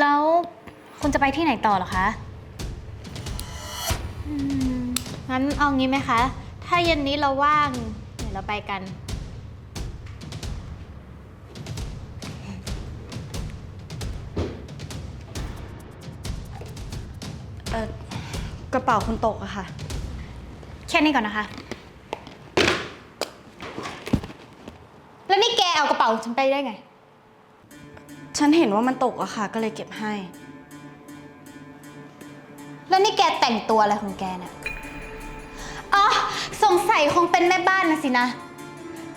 แล้วคุณจะไปที่ไหนต่อเหรอคะอืมงั้นเอางี้ไหมคะ ถ้าเย็นนี้เราว่างเดี๋ยวเราไปกัน เออกระเป๋าคุณตกอะค่ะ แค่นี้ก่อนนะคะ แล้วนี่แกเอากระเป๋าฉันไปได้ไง ฉันเห็นว่ามันตกอะค่ะ ก็เลยเก็บให้ แล้วนี่แกแต่งตัวอะไรของแกเนี่ยอ๋อ สงสัยคงเป็นแม่บ้านนะสินะ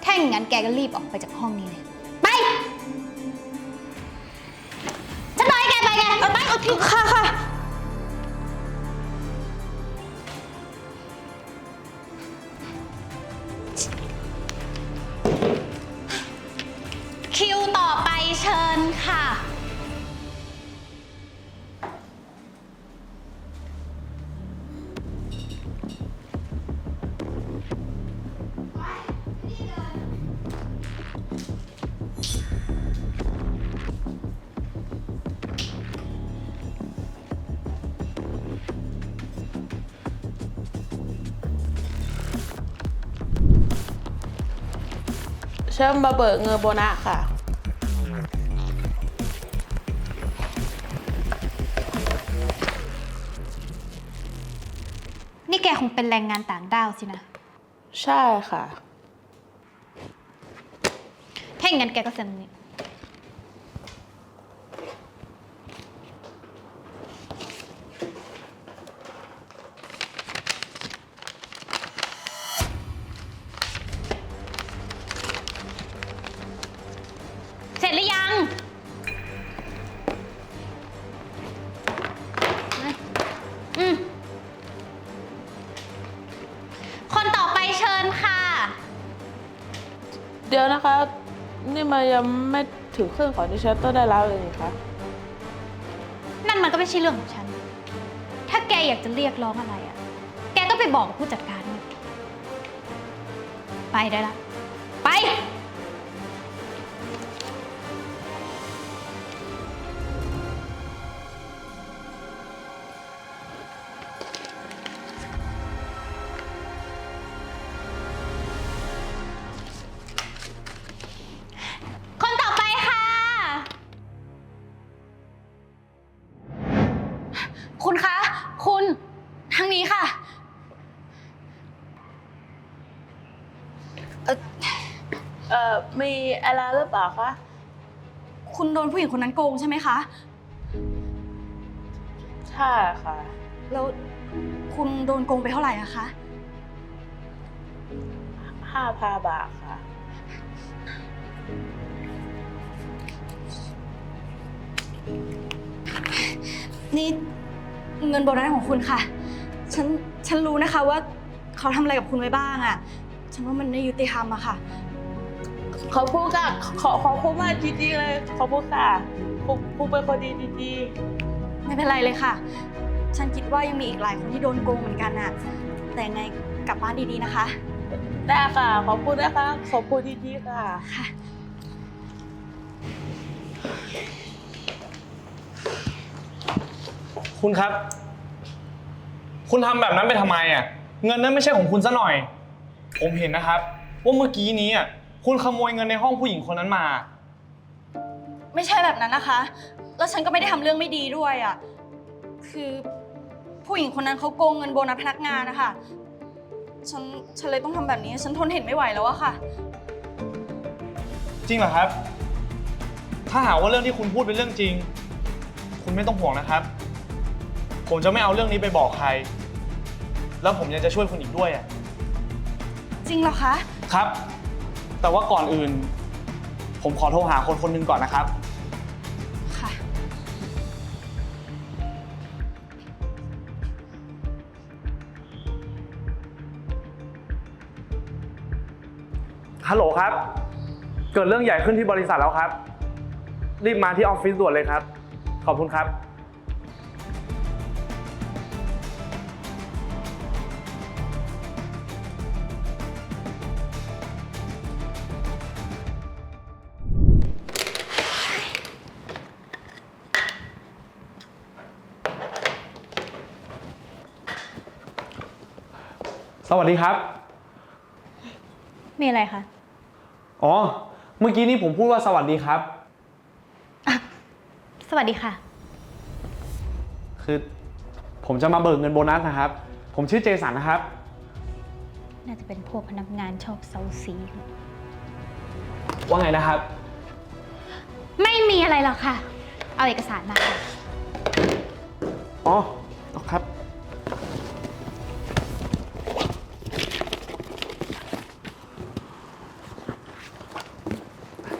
ถ้าอย่างนั้นแกก็รีบออกไปจากห้องนี้เลย ไป ฉันบอกให้แกไปไงไปเอาทิ้งค่ะค่ะ คิว เชิญมาเบิกเงินโบนัสค่ะ นี่แกคงเป็นแรงงานต่างด้าวสินะ ใช่ค่ะ ถ้าอย่างนั้นแกก็เซ็นนี่ เดี๋ยวนะคะ นี่มันยังไม่ถึงครึ่งของดิฉันต้องได้แล้วเลยนี่คะนั่นมันก็ไม่ใช่เรื่องของฉัน ถ้าแกอยากจะเรียกร้องอะไรอะ่ะแกก็ไปบอกกับผู้จัดการนู่ไปได้ละ ไป อ่อมีอะไรหรือเปล่าคะคุณโดนผู้หญิงคนนั้นโกงใช่ไหมคะ ใช่ค่ะ แล้วคุณโดนโกงไปเท่าไหร่อะคะ ห้าพันบาทค่ะ นี่เงินโบนัสของคุณค่ะ ฉัน ฉันรู้นะคะว่าเขาทำอะไรกับคุณไว้บ้างอะ ฉันว่ามันไม่ยุติธรรมอะค่ะ ขอบคุณค่ะขอขอบคุณมากจริงๆเลย ขอบคุณค่ะคุณคุณเป็นคนดีจริงไม่เป็นไรเลยค่ะ ฉันคิดว่ายังมีอีกหลายคนที่โดนโกงเหมือนกันอะแต่ยังไงกลับบ้านดีๆนะคะ ๆได้ค่ะ ขอบคุณนะคะ ขอบคุณจริงๆค่ะ ค่ะ คุณครับ คุณทำแบบนั้นไปทำไมอะ เงินนั้นไม่ใช่ของคุณซะหน่อย ผมเห็นนะครับ ว่าเมื่อกี้นี้อะ คุณขโมยเงินในห้องผู้หญิงคนนั้นมา ไม่ใช่แบบนั้นนะคะ แล้วฉันก็ไม่ได้ทำเรื่องไม่ดีด้วยอะ่ะ คือผู้หญิงคนนั้นเขาโกงเงินโบนัสพนักงานนะคะ ฉัน ฉันเลยต้องทำแบบนี้ ฉันทนเห็นไม่ไหวแล้วอะค่ะ จริงเหรอครับ ถ้าหากว่าเรื่องที่คุณพูดเป็นเรื่องจริง คุณไม่ต้องห่วงนะครับ ผมจะไม่เอาเรื่องนี้ไปบอกใคร แล้วผมยังจะช่วยคุณอีกด้วยอะ จริงเหรอคะ ครับ แต่ว่าก่อนอื่น ผมขอโทรหาคนคนหนึ่งก่อนนะครับ ค่ะ ฮัลโหลครับ เกิดเรื่องใหญ่ขึ้นที่บริษัทแล้วครับ รีบมาที่ออฟฟิศด่วนเลยครับ ขอบคุณครับ สวัสดีครับ มีอะไรคะ อ๋อ เมื่อกี้นี่ผมพูดว่าสวัสดีครับ สวัสดีค่ะ คือผมจะมาเบิกเงินโบนัสนะครับ ผมชื่อเจสันนะครับ น่าจะเป็นพวกพนักงานชอบเซาซี ว่าไงนะครับ ไม่มีอะไรหรอกค่ะ เอาเอกสารมาค่ะ อ๋อครับ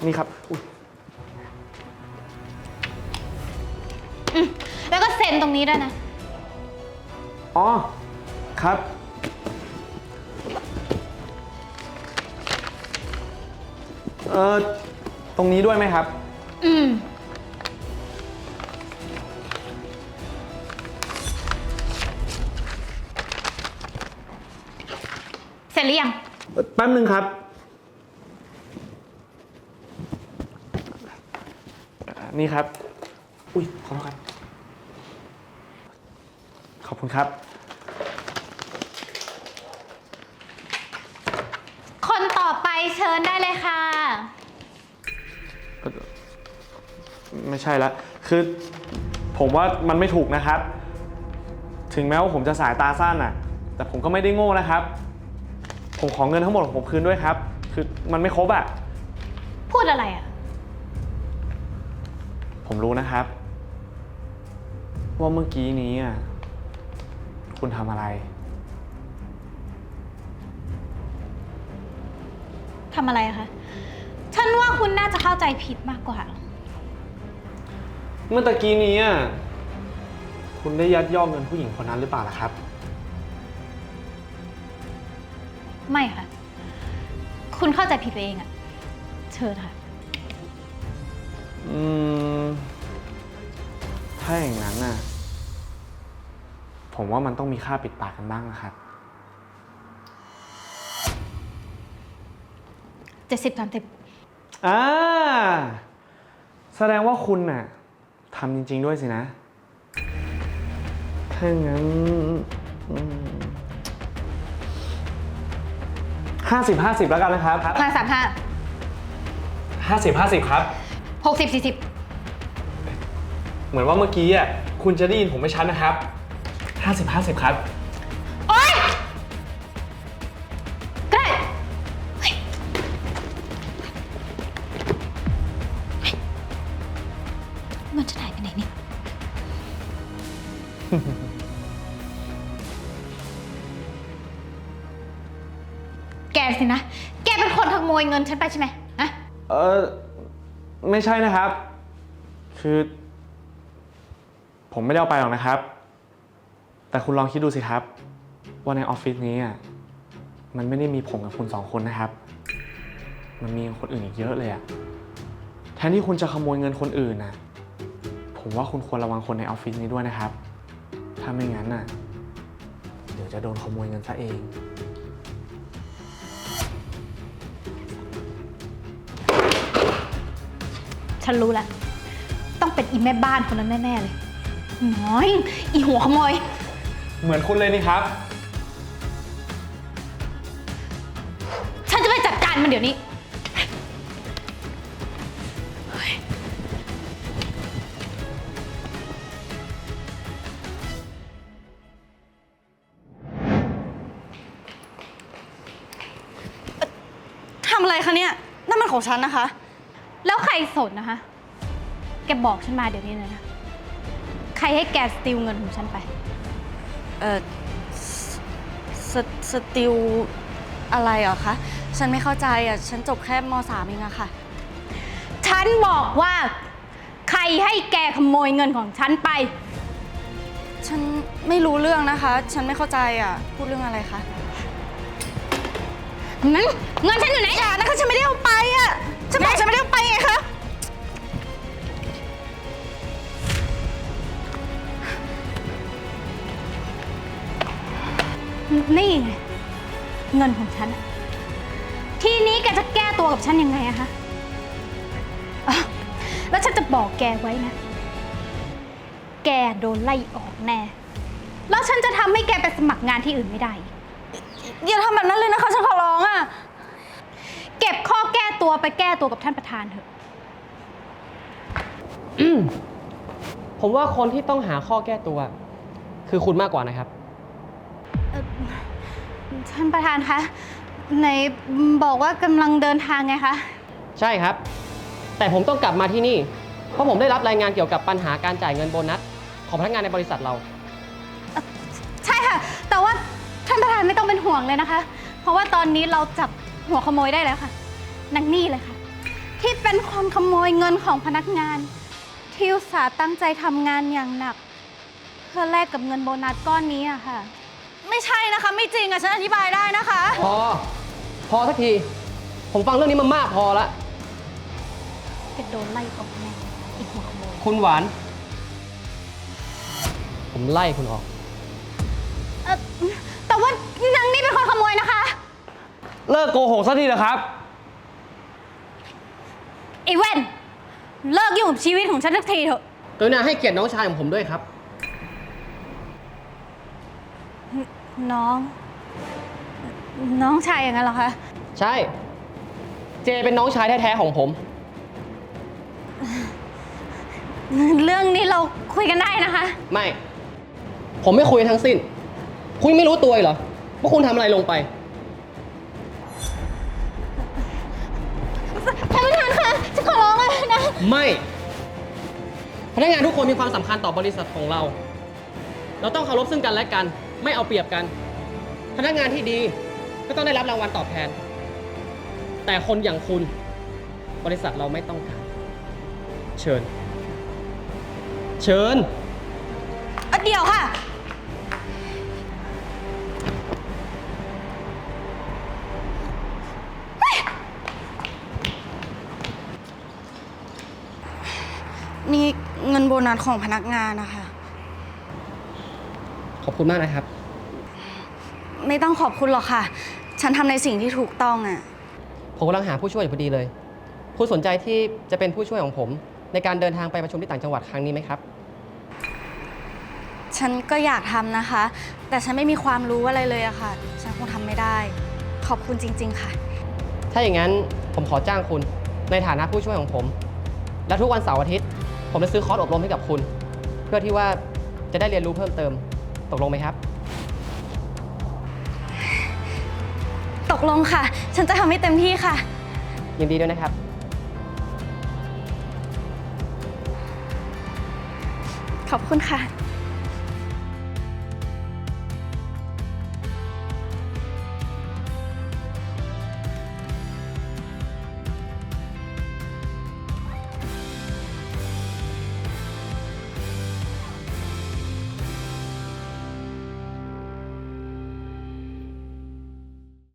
นี่ครับอุ๊ยแล้วก็เซ็นตรงนี้ด้วยนะ อ๋อ ครับ เอ่อ ตรงนี้ด้วยไหมครับ อืม เสร็จหรือยัง แป๊บนึงครับ นี่ครับ อุ้ยขอบคุณครับ ขอบคุณครับ คนต่อไปเชิญได้เลยค่ะ ไม่ใช่ละ คือผมว่ามันไม่ถูกนะครับ ถึงแม้ว่าผมจะสายตาสั้นน่ะ แต่ผมก็ไม่ได้โง่นะครับ ผมขอเงินทั้งหมดของผมคืนด้วยครับ คือมันไม่ครบอะพูดอะไรอะ ผมรู้นะครับ ว่าเมื่อกี้นี้อะคุณทำอะไร ทำอะไรอะคะ ฉันว่าคุณน่าจะเข้าใจผิดมากกว่า เมื่อตะกี้นี้อะคุณได้ยัดยอกเงินผู้หญิงคนนั้นหรือเปล่าล่ะครับ ไม่ค่ะ คุณเข้าใจผิดไปเองอะเชิญค่ะ อืม ถ้าอย่างนั้นน่ะ ผมว่ามันต้องมีค่าปิดปากกันบ้างนะครับ เจ็ดสิบสามสิบอ่า แสดงว่าคุณน่ะทำจริง ๆ ด้วยสินะ ถ้างั้นห้าสิบห้าสิบแล้วกันนะครับห้าสามห้า ห้าสิบห้าสิบครับ หกสิบสี่สิบเหมือนว่าเมื่อกี้อะคุณจะได้ยินผมไม่ชัดนะครับห้าสิบห้าสิบครับ โอ๊ยก็ได้เฮ้ยเงินฉันหายไปไหนเนี่ย แกสินะ แกเป็นคนขโมยเงินฉันไปใช่ไหมฮะเออ ไม่ใช่นะครับ คือ ผมไม่ได้เอาไปหรอกนะครับ แต่คุณลองคิดดูสิครับ ว่าในออฟฟิศนี้อะมันไม่ได้มีผมกับคุณสองคนนะครับ มันมีคนอื่นอีกเยอะเลยอะแทนที่คุณจะขโมยเงินคนอื่นนะผมว่าคุณควรระวังคนในออฟฟิศนี้ด้วยนะครับ ถ้าไม่งั้นน่ะ เดี๋ยวจะโดนขโมยเงินซะเอง ฉันรู้แล้ว ต้องเป็นอีแม่บ้านคนนั้นแน่ๆเลย น้อย อีหัวขโมย เหมือนคุณเลยนี่ครับ ฉันจะไปจัดการมันเดี๋ยวนี้ ทำอะไรคะเนี่ยนั่นมันของฉันนะคะ แล้วใครสนนะคะ แกบอกฉันมาเดี๋ยวนี้เลยนะ ใครให้แกสติลเงินของฉันไป เอ่อสสสติลอะไรเหรอคะ ฉันไม่เข้าใจอะ ฉันจบแค่มสามเองอะค่ะ ฉันบอกว่า ใครให้แกขโมยเงินของฉันไป ฉันไม่รู้เรื่องนะคะ ฉันไม่เข้าใจอะ พูดเรื่องอะไรคะงั้นเงินฉันอยู่ไหนอย่านะคะฉันไม่ได้เอาไปอะ ฉันบอกฉันไม่ได้อาไปไงคะ นี่ไงเงินของฉัน ทีนี้แกจะแก้ตัวกับฉันยังไงอะคะอะแล้วฉันจะบอกแกไว้นะ แกโดนไล่ออกแน่ แล้วฉันจะทำให้แกไปสมัครงานที่อื่นไม่ได้อีกอย่าทำแบบนั้นเลยนะคะ ฉันขอร้องอะ ก็บข้อแก้ตัวไปแก้ตัวกับท่านประธานเถอะ ผมว่าคนที่ต้องหาข้อแก้ตัว คือคุณมากกว่านะครับ ท่านประธานคะไหนบอกว่ากำลังเดินทางไงคะ ใช่ครับ แต่ผมต้องกลับมาที่นี่ เพราะผมได้รับรายงานเกี่ยวกับปัญหาการจ่ายเงินโบนัส ของพนักงานในบริษัทเรา ใช่ค่ะ แต่ว่าท่านประธานไม่ต้องเป็นห่วงเลยนะคะ เพราะว่าตอนนี้เราจับ หัวขโมยได้แล้วค่ะนางนี่เลยค่ะ ที่เป็นคนขโมยเงินของพนักงาน ที่อุตส่าห์ตั้งใจทำงานอย่างหนัก เพื่อแลกกับเงินโบนัสก้อนนี้อะค่ะ ไม่ใช่นะคะ ไม่จริงอะฉันอธิบายได้นะคะ พอ พอสักที ผมฟังเรื่องนี้มามากพอละจะโดนไล่ออกแน่อีกหัวขโมย คุณหวาน ผมไล่คุณออก เอ่อแต่ว่านางนี่เป็นคนขโมยนะคะ เลิกโกหกสักทีนะครับ ไอ้แว่น เลิกยุ่งกับชีวิตของฉันสักทีเถอะ กรุณาให้เกียรติน้องชายของผมด้วยครับ น้อง น้องชายอย่างนั้นเหรอคะ ใช่ เจเป็นน้องชายแท้ๆของผม เรื่องนี้เราคุยกันได้นะคะ ไม่ ผมไม่คุยทั้งสิ้น คุณไม่รู้ตัวเหรอว่าคุณทำอะไรลงไป ไม่ พนักงานทุกคนมีความสำคัญต่อบริษัทของเรา เราต้องเคารพซึ่งกันและกัน ไม่เอาเปรียบกัน พนักงานที่ดีก็ต้องได้รับรางวัลตอบแทน แต่คนอย่างคุณ บริษัทเราไม่ต้องการ เชิญ เชิญอะเดี๋ยวค่ะ โบนัสของพนักงานนะคะ ขอบคุณมากนะครับ ไม่ต้องขอบคุณหรอกค่ะ ฉันทำในสิ่งที่ถูกต้องอะ ผมกำลังหาผู้ช่วยอยู่พอดีเลย คุณสนใจที่จะเป็นผู้ช่วยของผม ในการเดินทางไปประชุมที่ต่างจังหวัดครั้งนี้ไหมครับ ฉันก็อยากทำนะคะ แต่ฉันไม่มีความรู้อะไรเลยอะค่ะ ฉันคงทำไม่ได้ ขอบคุณจริง ๆ ค่ะ ถ้าอย่างนั้นผมขอจ้างคุณในฐานะผู้ช่วยของผม และทุกวันเสาร์อาทิตย์ ผมจะซื้อคอร์สอบรมให้กับคุณ เพื่อที่ว่าจะได้เรียนรู้เพิ่มเติม ตกลงไหมครับ ตกลงค่ะ ฉันจะทำให้เต็มที่ค่ะ ยินดีด้วยนะครับ ขอบคุณค่ะ